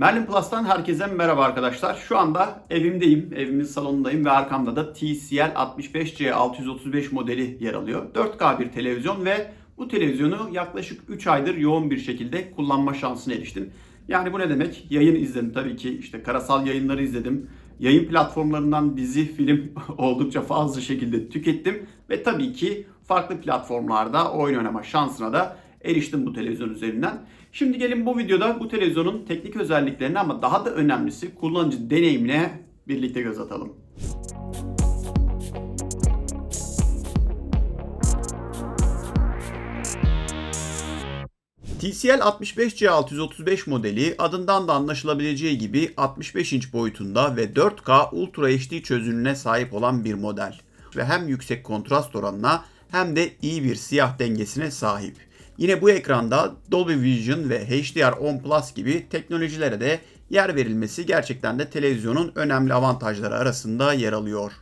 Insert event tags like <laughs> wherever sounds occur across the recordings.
Merlin Plus'tan herkese merhaba arkadaşlar. Şu anda evimdeyim, evimin salonundayım ve arkamda da TCL 65C635 modeli yer alıyor. 4K bir televizyon ve bu televizyonu yaklaşık 3 aydır yoğun bir şekilde kullanma şansına eriştim. Yani bu ne demek? Yayın izledim tabii ki. işte karasal yayınları izledim. Yayın platformlarından dizi, film <laughs> oldukça fazla şekilde tükettim. Ve tabii ki farklı platformlarda oyun oynama şansına da eriştim bu televizyon üzerinden. Şimdi gelin bu videoda bu televizyonun teknik özelliklerine ama daha da önemlisi kullanıcı deneyimine birlikte göz atalım. TCL 65C635 modeli adından da anlaşılabileceği gibi 65 inç boyutunda ve 4K Ultra HD çözünürlüğüne sahip olan bir model. Ve hem yüksek kontrast oranına hem de iyi bir siyah dengesine sahip. Yine bu ekranda Dolby Vision ve HDR10 Plus gibi teknolojilere de yer verilmesi gerçekten de televizyonun önemli avantajları arasında yer alıyor.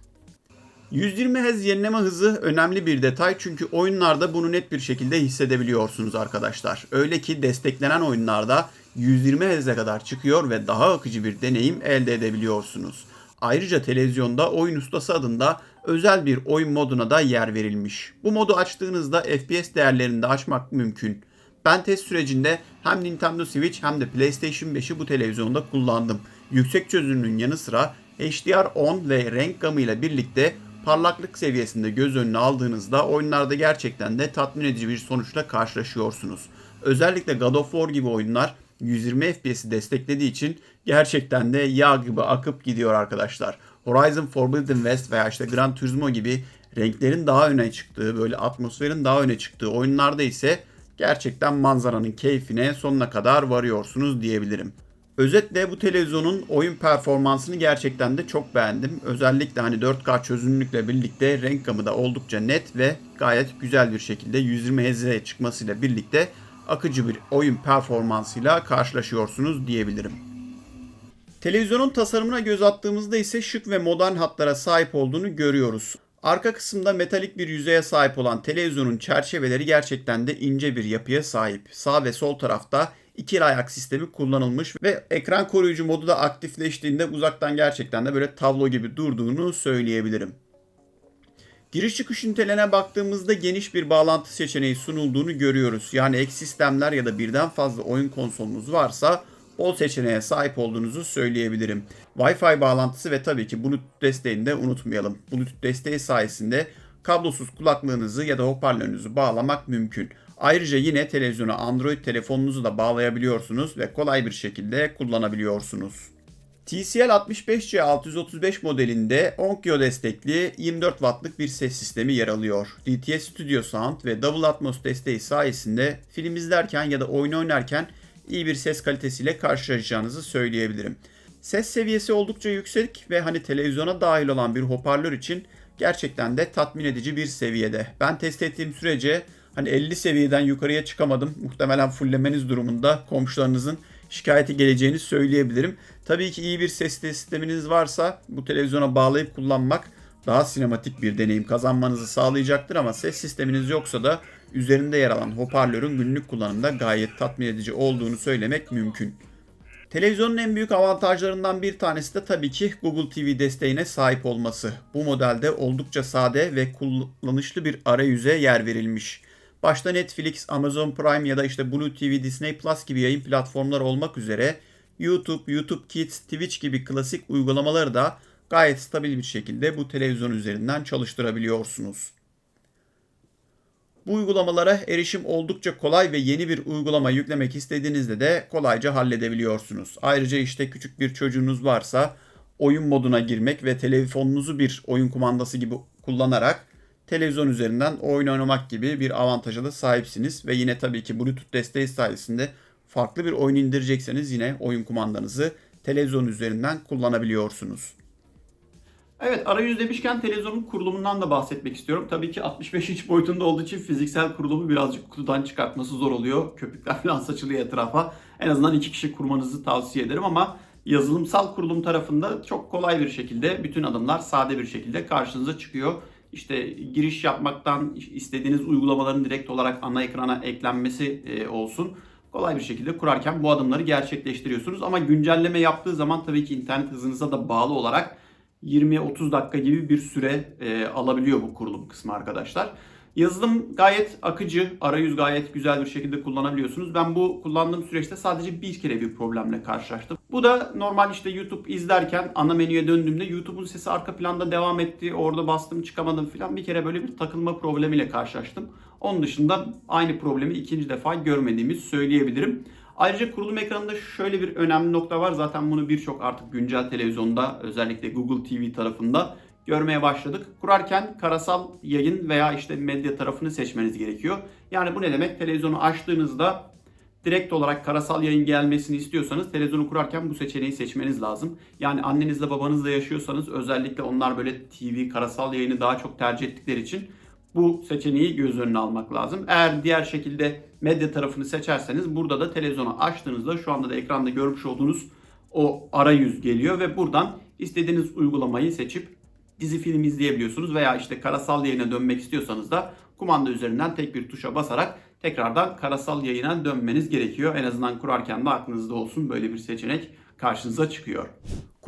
120 Hz yenileme hızı önemli bir detay çünkü oyunlarda bunu net bir şekilde hissedebiliyorsunuz arkadaşlar. Öyle ki desteklenen oyunlarda 120 Hz'e kadar çıkıyor ve daha akıcı bir deneyim elde edebiliyorsunuz. Ayrıca televizyonda oyun ustası adında özel bir oyun moduna da yer verilmiş. Bu modu açtığınızda FPS değerlerini de açmak mümkün. Ben test sürecinde hem Nintendo Switch hem de PlayStation 5'i bu televizyonda kullandım. Yüksek çözünürlüğün yanı sıra HDR10 ve renk gamı ile birlikte parlaklık seviyesinde göz önüne aldığınızda oyunlarda gerçekten de tatmin edici bir sonuçla karşılaşıyorsunuz. Özellikle God of War gibi oyunlar 120 FPS'i desteklediği için gerçekten de yağ gibi akıp gidiyor arkadaşlar. Horizon Forbidden West veya işte Gran Turismo gibi renklerin daha öne çıktığı, böyle atmosferin daha öne çıktığı oyunlarda ise gerçekten manzaranın keyfine sonuna kadar varıyorsunuz diyebilirim. Özetle bu televizyonun oyun performansını gerçekten de çok beğendim. Özellikle hani 4K çözünürlükle birlikte renk gamı da oldukça net ve gayet güzel bir şekilde 120 Hz'e çıkmasıyla birlikte akıcı bir oyun performansıyla karşılaşıyorsunuz diyebilirim. Televizyonun tasarımına göz attığımızda ise şık ve modern hatlara sahip olduğunu görüyoruz. Arka kısımda metalik bir yüzeye sahip olan televizyonun çerçeveleri gerçekten de ince bir yapıya sahip. Sağ ve sol tarafta ikili ayak sistemi kullanılmış ve ekran koruyucu modu da aktifleştiğinde uzaktan gerçekten de böyle tablo gibi durduğunu söyleyebilirim. Giriş çıkış ünitelerine baktığımızda geniş bir bağlantı seçeneği sunulduğunu görüyoruz. Yani ek sistemler ya da birden fazla oyun konsolunuz varsa bol seçeneğe sahip olduğunuzu söyleyebilirim. Wi-Fi bağlantısı ve tabii ki Bluetooth desteğini de unutmayalım. Bluetooth desteği sayesinde kablosuz kulaklığınızı ya da hoparlörünüzü bağlamak mümkün. Ayrıca yine televizyona Android telefonunuzu da bağlayabiliyorsunuz ve kolay bir şekilde kullanabiliyorsunuz. TCL 65C635 modelinde Onkyo destekli 24 wattlık bir ses sistemi yer alıyor. DTS Studio Sound ve Double Atmos desteği sayesinde film izlerken ya da oyun oynarken iyi bir ses kalitesiyle karşılaşacağınızı söyleyebilirim. Ses seviyesi oldukça yüksek ve hani televizyona dahil olan bir hoparlör için gerçekten de tatmin edici bir seviyede. Ben test ettiğim sürece hani 50 seviyeden yukarıya çıkamadım. Muhtemelen fullemeniz durumunda komşularınızın şikayeti geleceğini söyleyebilirim. Tabii ki iyi bir ses sisteminiz varsa bu televizyona bağlayıp kullanmak daha sinematik bir deneyim kazanmanızı sağlayacaktır ama ses sisteminiz yoksa da üzerinde yer alan hoparlörün günlük kullanımda gayet tatmin edici olduğunu söylemek mümkün. Televizyonun en büyük avantajlarından bir tanesi de tabii ki Google TV desteğine sahip olması. Bu modelde oldukça sade ve kullanışlı bir arayüze yer verilmiş. Başta Netflix, Amazon Prime ya da işte Blue TV, Disney Plus gibi yayın platformları olmak üzere YouTube, YouTube Kids, Twitch gibi klasik uygulamaları da gayet stabil bir şekilde bu televizyon üzerinden çalıştırabiliyorsunuz. Bu uygulamalara erişim oldukça kolay ve yeni bir uygulama yüklemek istediğinizde de kolayca halledebiliyorsunuz. Ayrıca işte küçük bir çocuğunuz varsa oyun moduna girmek ve telefonunuzu bir oyun kumandası gibi kullanarak televizyon üzerinden oyun oynamak gibi bir avantaja da sahipsiniz. Ve yine tabii ki Bluetooth desteği sayesinde farklı bir oyun indirecekseniz yine oyun kumandanızı televizyon üzerinden kullanabiliyorsunuz. Evet arayüz demişken televizyonun kurulumundan da bahsetmek istiyorum. Tabii ki 65 inç boyutunda olduğu için fiziksel kurulumu birazcık kutudan çıkartması zor oluyor. Köpükler <laughs> falan saçılıyor etrafa. En azından iki kişi kurmanızı tavsiye ederim ama yazılımsal kurulum tarafında çok kolay bir şekilde bütün adımlar sade bir şekilde karşınıza çıkıyor. İşte giriş yapmaktan istediğiniz uygulamaların direkt olarak ana ekrana eklenmesi olsun kolay bir şekilde kurarken bu adımları gerçekleştiriyorsunuz. Ama güncelleme yaptığı zaman tabii ki internet hızınıza da bağlı olarak 20-30 dakika gibi bir süre e, alabiliyor bu kurulum kısmı arkadaşlar. Yazılım gayet akıcı, arayüz gayet güzel bir şekilde kullanabiliyorsunuz. Ben bu kullandığım süreçte sadece bir kere bir problemle karşılaştım. Bu da normal işte YouTube izlerken ana menüye döndüğümde YouTube'un sesi arka planda devam etti. Orada bastım çıkamadım falan. Bir kere böyle bir takılma problemiyle karşılaştım. Onun dışında aynı problemi ikinci defa görmediğimizi söyleyebilirim. Ayrıca kurulum ekranında şöyle bir önemli nokta var. Zaten bunu birçok artık güncel televizyonda özellikle Google TV tarafında görmeye başladık. Kurarken karasal yayın veya işte medya tarafını seçmeniz gerekiyor. Yani bu ne demek? Televizyonu açtığınızda direkt olarak karasal yayın gelmesini istiyorsanız televizyonu kurarken bu seçeneği seçmeniz lazım. Yani annenizle babanızla yaşıyorsanız özellikle onlar böyle TV karasal yayını daha çok tercih ettikleri için bu seçeneği göz önüne almak lazım. Eğer diğer şekilde medya tarafını seçerseniz burada da televizyonu açtığınızda şu anda da ekranda görmüş olduğunuz o arayüz geliyor ve buradan istediğiniz uygulamayı seçip dizi film izleyebiliyorsunuz veya işte karasal yayına dönmek istiyorsanız da kumanda üzerinden tek bir tuşa basarak tekrardan karasal yayına dönmeniz gerekiyor. En azından kurarken de aklınızda olsun böyle bir seçenek karşınıza çıkıyor.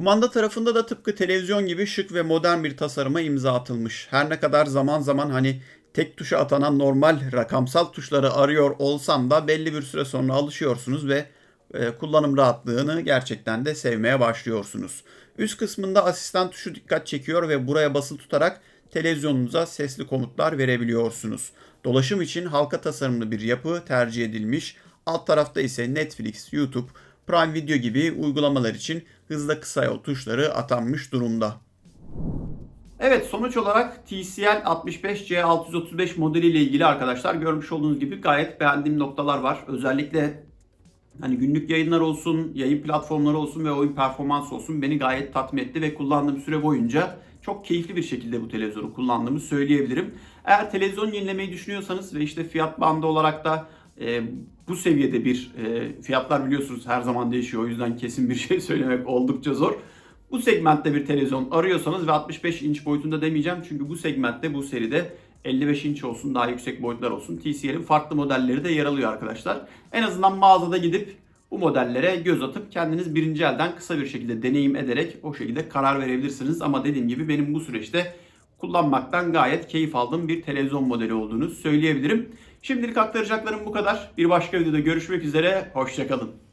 Kumanda tarafında da tıpkı televizyon gibi şık ve modern bir tasarıma imza atılmış. Her ne kadar zaman zaman hani tek tuşa atanan normal rakamsal tuşları arıyor olsam da belli bir süre sonra alışıyorsunuz ve e, kullanım rahatlığını gerçekten de sevmeye başlıyorsunuz. Üst kısmında asistan tuşu dikkat çekiyor ve buraya basılı tutarak televizyonunuza sesli komutlar verebiliyorsunuz. Dolaşım için halka tasarımlı bir yapı tercih edilmiş. Alt tarafta ise Netflix, YouTube, Prime Video gibi uygulamalar için hızla kısa yol tuşları atanmış durumda. Evet sonuç olarak TCL 65C635 modeliyle ilgili arkadaşlar görmüş olduğunuz gibi gayet beğendiğim noktalar var. Özellikle hani günlük yayınlar olsun, yayın platformları olsun ve oyun performansı olsun beni gayet tatmin etti ve kullandığım süre boyunca çok keyifli bir şekilde bu televizyonu kullandığımı söyleyebilirim. Eğer televizyon yenilemeyi düşünüyorsanız ve işte fiyat bandı olarak da e, bu seviyede bir e, fiyatlar biliyorsunuz her zaman değişiyor. O yüzden kesin bir <laughs> şey söylemek oldukça zor. Bu segmentte bir televizyon arıyorsanız ve 65 inç boyutunda demeyeceğim çünkü bu segmentte bu seride 55 inç olsun daha yüksek boyutlar olsun TCL'in farklı modelleri de yer alıyor arkadaşlar. En azından mağazada gidip bu modellere göz atıp kendiniz birinci elden kısa bir şekilde deneyim ederek o şekilde karar verebilirsiniz. Ama dediğim gibi benim bu süreçte kullanmaktan gayet keyif aldığım bir televizyon modeli olduğunu söyleyebilirim. Şimdilik aktaracaklarım bu kadar. Bir başka videoda görüşmek üzere. Hoşçakalın.